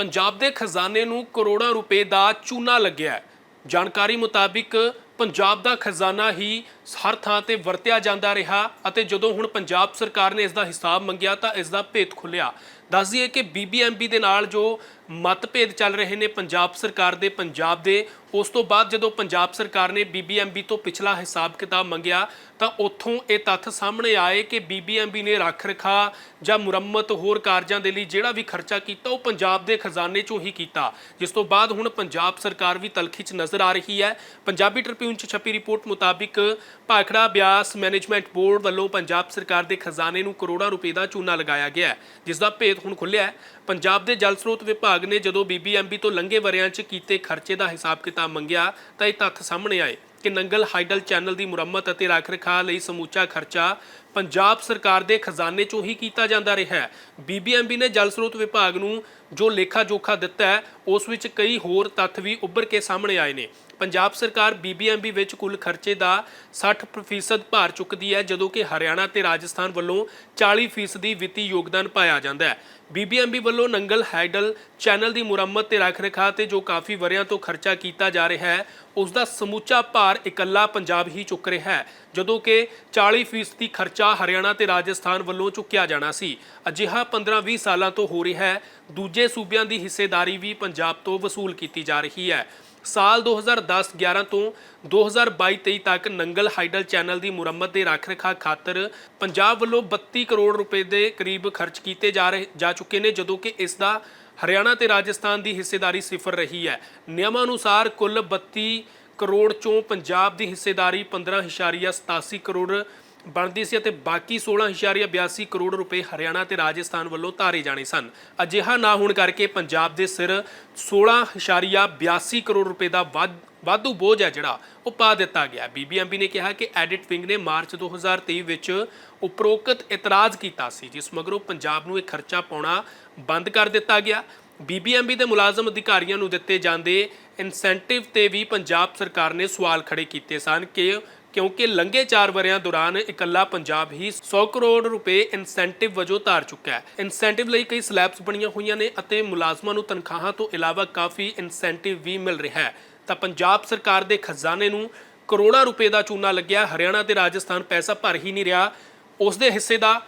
ਪੰਜਾਬ ਦੇ ਖਜ਼ਾਨੇ ਨੂੰ ਕਰੋੜਾਂ ਰੁਪਏ ਦਾ ਚੂਨਾ ਲੱਗਿਆ ਹੈ। ਜਾਣਕਾਰੀ ਮੁਤਾਬਿਕ ਪੰਜਾਬ ਦਾ ਖਜ਼ਾਨਾ ਹੀ ਹਰ ਥਾਂ ਤੇ ਵਰਤਿਆ ਜਾਂਦਾ ਰਿਹਾ ਅਤੇ ਜਦੋਂ ਹੁਣ ਪੰਜਾਬ ਸਰਕਾਰ ਨੇ ਇਸ ਦਾ ਹਿਸਾਬ ਮੰਗਿਆ ਤਾਂ ਇਸ ਦਾ ਭੇਤ ਖੁੱਲਿਆ ਦੱਸ ਦਈਏ ਕਿ ਬੀਬੀਐਮਬੀ ਦੇ ਨਾਲ ਜੋ ਮਤਭੇਦ ਚੱਲ ਰਹੇ ਨੇ ਪੰਜਾਬ ਸਰਕਾਰ ਦੇ, ਪੰਜਾਬ ਦੇ, ਉਸ ਤੋਂ ਬਾਅਦ ਜਦੋਂ ਪੰਜਾਬ ਸਰਕਾਰ ਨੇ ਬੀਬੀਐਮਬੀ ਤੋਂ ਪਿਛਲਾ ਹਿਸਾਬ ਕਿਤਾਬ ਮੰਗਿਆ ਤਾਂ ਉੱਥੋਂ ਇਹ ਤੱਥ ਸਾਹਮਣੇ ਆਏ ਕਿ ਬੀਬੀਐਮਬੀ ਨੇ ਰੱਖ ਰਖਾ ਜਾਂ ਮੁਰੰਮਤ ਹੋਰ ਕਾਰਜਾਂ ਦੇ ਲਈ ਜਿਹੜਾ ਵੀ ਖਰਚਾ ਕੀਤਾ ਉਹ ਪੰਜਾਬ ਦੇ ਖਜ਼ਾਨੇ ਚੋਂ ਹੀ ਕੀਤਾ। ਜਿਸ ਤੋਂ ਬਾਅਦ ਹੁਣ ਪੰਜਾਬ ਸਰਕਾਰ ਵੀ ਤਲਖੀ 'ਚ ਨਜ਼ਰ ਆ ਰਹੀ ਹੈ। ਪੰਜਾਬੀ ਟ੍ਰਿਬਿਊਨ 'ਚ ਛਪੀ ਰਿਪੋਰਟ ਮੁਤਾਬਿਕ ਭਾਖੜਾ ਬਿਆਸ ਮੈਨੇਜਮੈਂਟ ਬੋਰਡ ਵੱਲੋਂ ਪੰਜਾਬ ਸਰਕਾਰ ਦੇ ਖਜ਼ਾਨੇ ਨੂੰ ਕਰੋੜਾਂ ਰੁਪਏ ਦਾ ਚੂਨਾ ਲਗਾਇਆ ਗਿਆ ਹੈ, ਜਿਸ ਦਾ ਭੇਦ ਹੁਣ ਖੁੱਲਿਆ ਹੈ। ਪੰਜਾਬ ਦੇ ਜਲ ਸਰੋਤ ਵਿਭਾਗ ਨੇ ਜਦੋਂ ਬੀਬੀਐਮਬੀ ਤੋਂ ਲੰਘੇ ਵਰਿਆਂ 'ਚ ਕੀਤੇ ਖਰਚੇ ਦਾ ਹਿਸਾਬ ਕਿਤਾਬ ਮੰਗਿਆ, ਤਾਂ ਇਹ ਤੱਥ ਸਾਹਮਣੇ ਆਏ ਕਿ ਨੰਗਲ ਹਾਈਡਲ ਚੈਨਲ ਦੀ ਮੁਰੰਮਤ ਅਤੇ ਰੱਖ-ਰਖਾਅ ਲਈ ਸਮੂਚਾ ਖਰਚਾ ਪੰਜਾਬ ਸਰਕਾਰ ਦੇ ਖਜ਼ਾਨੇ 'ਚੋਂ ਹੀ ਕੀਤਾ ਜਾਂਦਾ ਰਿਹਾ ਹੈ। ਬੀਬੀਐਮਬੀ ਨੇ ਜਲ ਸਰੋਤ ਵਿਭਾਗ ਨੂੰ ਜੋ ਲੇਖਾ ਜੋਖਾ ਦਿੱਤਾ ਹੈ, ਉਸ ਵਿੱਚ ਕਈ ਹੋਰ ਤੱਥ ਵੀ ਉੱਭਰ ਕੇ ਸਾਹਮਣੇ ਆਏ ਨੇ। ਪੰਜਾਬ ਸਰਕਾਰ ਬੀਬੀਐਮਬੀ ਵਿੱਚ ਕੁੱਲ ਖਰਚੇ ਦਾ 60% ਭਾਰ ਚੁੱਕਦੀ ਹੈ, ਜਦੋਂ ਕਿ ਹਰਿਆਣਾ ਤੇ ਰਾਜਸਥਾਨ ਵੱਲੋਂ 40% ਵਿੱਤੀ ਯੋਗਦਾਨ ਪਾਇਆ ਜਾਂਦਾ ਹੈ। ਬੀਬੀਐਮਬੀ ਵੱਲੋਂ ਨੰਗਲ ਹੈਡਲ ਚੈਨਲ ਦੀ ਮੁਰੰਮਤ ਤੇ ਰੱਖ-ਰਖਾਅ ਤੇ ਜੋ ਕਾਫੀ ਵਰਿਆਂ ਤੋਂ ਖਰਚਾ ਕੀਤਾ ਜਾ ਰਿਹਾ ਹੈ ਉਸ ਦਾ ਸਮੁੱਚਾ ਭਾਰ ਇਕੱਲਾ ਪੰਜਾਬ ਹੀ ਚੁੱਕ ਰਿਹਾ ਹੈ, ਜਦੋਂ ਕਿ 40% ਖਰਚਾ ਹਰਿਆਣਾ ਤੇ ਰਾਜਸਥਾਨ ਵੱਲੋਂ ਚੁੱਕਿਆ ਜਾਣਾ ਸੀ। ਅਜਿਹਾ 15-20 ਸਾਲਾਂ ਤੋਂ ਹੋ ਰਿਹਾ ਹੈ। ਦੂਜੇ ਸੂਬਿਆਂ ਦੀ ਹਿੱਸੇਦਾਰੀ ਵੀ ਪੰਜਾਬ ਤੋਂ ਵਸੂਲ ਕੀਤੀ ਜਾ ਰਹੀ ਹੈ। ਸਾਲ 2010-11 ਤੋਂ 2022-23 ਤੱਕ ਨੰਗਲ ਹਾਈਡਲ ਚੈਨਲ ਦੀ ਮੁਰੰਮਤ ਦੇ ਰੱਖ ਰਖਾ ਖਾਤਰ ਪੰਜਾਬ ਵੱਲੋਂ 32 ਕਰੋੜ ਰੁਪਏ ਦੇ ਕਰੀਬ ਖਰਚ ਕੀਤੇ ਜਾ ਰਹੇ, ਜਾ ਚੁੱਕੇ ਨੇ, ਜਦੋਂ ਕਿ ਇਸ ਦਾ ਹਰਿਆਣਾ ਤੇ ਰਾਜਸਥਾਨ ਦੀ ਹਿੱਸੇਦਾਰੀ ਸਿਫਰ ਰਹੀ ਹੈ। ਨਿਯਮਾਂ ਅਨੁਸਾਰ ਕੁੱਲ 32 ਕਰੋੜ ਚੋਂ ਪੰਜਾਬ ਦੀ ਹਿੱਸੇਦਾਰੀ 15.87 ਕਰੋੜ ਬਣਦੀ ਸੀ ਅਤੇ ਬਾਕੀ 16.82 ਕਰੋੜ ਰੁਪਏ ਹਰਿਆਣਾ ਤੇ ਰਾਜਸਥਾਨ ਵੱਲੋਂ ਧਾਰੇ ਜਾਣੇ ਸਨ। ਅਜਿਹਾ ਨਾ ਹੋਣ ਕਰਕੇ ਪੰਜਾਬ ਦੇ ਸਿਰ 16.82 ਕਰੋੜ ਰੁਪਏ ਦਾ ਵਾਧ- ਵਾਧੂ ਬੋਝ ਹੈ ਜਿਹੜਾ, ਉਹ ਪਾ ਦਿੱਤਾ ਗਿਆ। ਬੀਬੀਐਮਬੀ ਨੇ ਕਿਹਾ ਕਿ ਐਡਿਟ ਵਿੰਗ ਨੇ ਮਾਰਚ 2023 ਵਿੱਚ ਉਪਰੋਕਤ ਇਤਰਾਜ਼ ਕੀਤਾ ਸੀ, ਜਿਸ ਮਗਰੋਂ ਪੰਜਾਬ ਨੂੰ ਇਹ ਖਰਚਾ ਪਾਉਣਾ ਬੰਦ ਕਰ ਦਿੱਤਾ ਗਿਆ। ਬੀਬੀਐਮਬੀ ਦੇ ਮੁਲਾਜ਼ਮ ਅਧਿਕਾਰੀਆਂ ਨੂੰ ਦਿੱਤੇ ਜਾਂਦੇ ਇਨਸੈਂਟਿਵ ਤੇ ਵੀ ਪੰਜਾਬ ਸਰਕਾਰ ਨੇ ਸਵਾਲ ਖੜੇ ਕੀਤੇ ਸਨ ਕਿ ਕਿਉਂਕਿ ਲੰਘੇ 4 ਵਰਿਆਂ ਦੌਰਾਨ ਇਕੱਲਾ ਪੰਜਾਬ ਹੀ 100 ਕਰੋੜ ਰੁਪਏ ਇਨਸੈਂਟਿਵ ਵਜੋਂ ਤਾਰ ਚੁੱਕਾ ਹੈ। ਇਨਸੈਂਟਿਵ ਲਈ ਕਈ ਸਲੈਬਸ ਬਣੀਆਂ ਹੋਈਆਂ ਨੇ ਅਤੇ ਮੁਲਾਜ਼ਮਾਂ ਨੂੰ ਤਨਖਾਹਾਂ ਤੋਂ ਇਲਾਵਾ ਕਾਫੀ ਇਨਸੈਂਟਿਵ ਵੀ ਮਿਲ ਰਿਹਾ ਹੈ। ਤਾਂ ਪੰਜਾਬ ਸਰਕਾਰ ਦੇ ਖਜ਼ਾਨੇ ਨੂੰ ਕਰੋੜਾਂ ਰੁਪਏ ਦਾ ਚੂਨਾ ਲੱਗਿਆ। ਹਰਿਆਣਾ ਤੇ ਰਾਜਸਥਾਨ ਪੈਸਾ ਭਰ ਹੀ ਨਹੀਂ ਰਿਹਾ। ਉਸ ਦੇ ਹਿੱਸੇ ਦਾ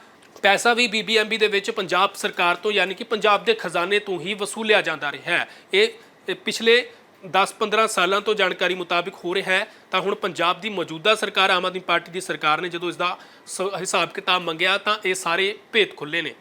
ਪੈਸਾ ਵੀ ਬੀਬੀਐਮਬੀ ਦੇ ਵਿੱਚ ਪੰਜਾਬ ਸਰਕਾਰ ਤੋਂ, ਯਾਨੀ ਕਿ ਪੰਜਾਬ ਦੇ ਖਜ਼ਾਨੇ ਤੋਂ ਹੀ ਵਸੂਲਿਆ ਜਾਂਦਾ ਰਿਹਾ ਹੈ। ਇਹ ਪਿਛਲੇ 10-15 ਸਾਲਾਂ ਤੋਂ ਜਾਣਕਾਰੀ ਮੁਤਾਬਿਕ ਹੋ ਰਿਹਾ ਹੈ, ਤਾਂ ਹੁਣ ਪੰਜਾਬ ਦੀ ਮੌਜੂਦਾ ਸਰਕਾਰ, ਆਮ ਆਦਮੀ ਪਾਰਟੀ ਦੀ ਸਰਕਾਰ ਨੇ ਜਦੋਂ ਇਸ ਦਾ ਸ- ਹਿਸਾਬ ਕਿਤਾਬ ਮੰਗਿਆ, ਤਾਂ ਇਹ ਸਾਰੇ ਭੇਤ ਖੁੱਲੇ ਨੇ।